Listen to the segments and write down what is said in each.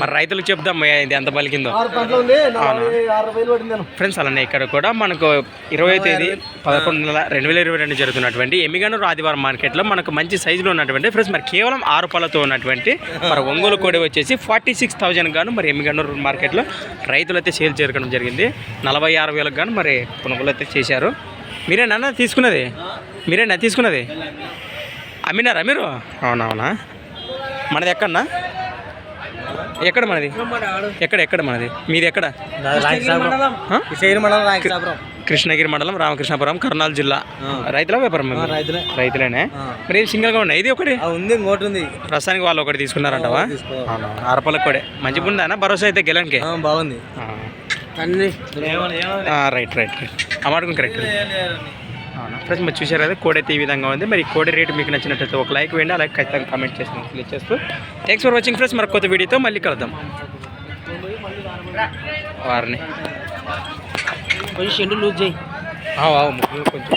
మరి రైతులకు చెప్దాం ఇది ఎంత పలికిందో. ఫ్రెండ్స్ అలానే ఇక్కడ కూడా మనకు ఇరవై తేదీ పదకొండు నెల రెండు వేల ఇరవై రెండు జరుగుతున్నటువంటి ఎమ్మిగనూరు ఆదివారం మార్కెట్లో మనకు మంచి సైజులో ఉన్నటువంటి ఫ్రెండ్స్ మరి కేవలం ఆరు పళ్ళతో ఉన్నటువంటి మరి ఒంగోలు కోడి వచ్చేసి ఫార్టీ సిక్స్ థౌజండ్ గాను మరి ఎమ్మిగనూరు మార్కెట్లో రైతులు అయితే సేల్ చేరుకోవడం జరిగింది. నలభై ఆరు వేలకు గాను మరి కొనుగోలు అయితే చేశారు మీరేనా తీసుకున్నది? మీరేనా తీసుకున్నది? అమ్మినారా మీరు? అవునవునా మనది ఎక్కడన్నా? ఎక్కడ మనది? ఎక్కడ ఎక్కడ మనది? మీది ఎక్కడ? కృష్ణగిరి మండలం రామకృష్ణపురం కర్నూలు జిల్లా. రైతుల వ్యాపారం రైతులేనే? మరి సింగిల్గా ఉన్నాయి ఇది ఒకటి? ఉంది ఇంకోటి ఉంది ప్రస్తుతానికి వాళ్ళు ఒకటి తీసుకున్నారంటవా? అరపలకు కూడా. మంచిగా ఉందా భరోసా అయితే గెలనికి. బాగుంది. రైట్ రైట్ మాటకు కరెక్ట్ ఫ్రెండ్స్ మీరు చూసారు కదా కోడి అయితే ఈ విధంగా ఉంది. మరి కోడి రేటు మీకు నచ్చినట్లయితే ఒక లైక్ వేయండి అలాగే ఖచ్చితంగా కామెంట్ చేసి క్లిక్ చేస్తూ థ్యాంక్స్ ఫర్ వాచింగ్ ఫ్రెండ్స్ మరి కొత్త వీడియోతో మళ్ళీ కలుద్దాం. వారిని. కొంచెం షెడ్ లూజ్ చేయి. ఆవు, ఆవు, ముగ్గురు కొంచెం.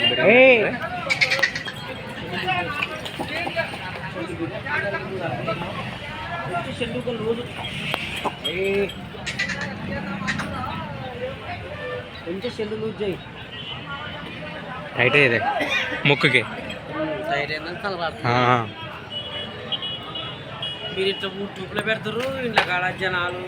కొంచెం షెడ్ లూజ్ చేయి. రైటే ఇదే ముక్కుకి. ఆ, మీరు ఇట్లా పెడతారు ఇంట్లో కాడ జనాలు.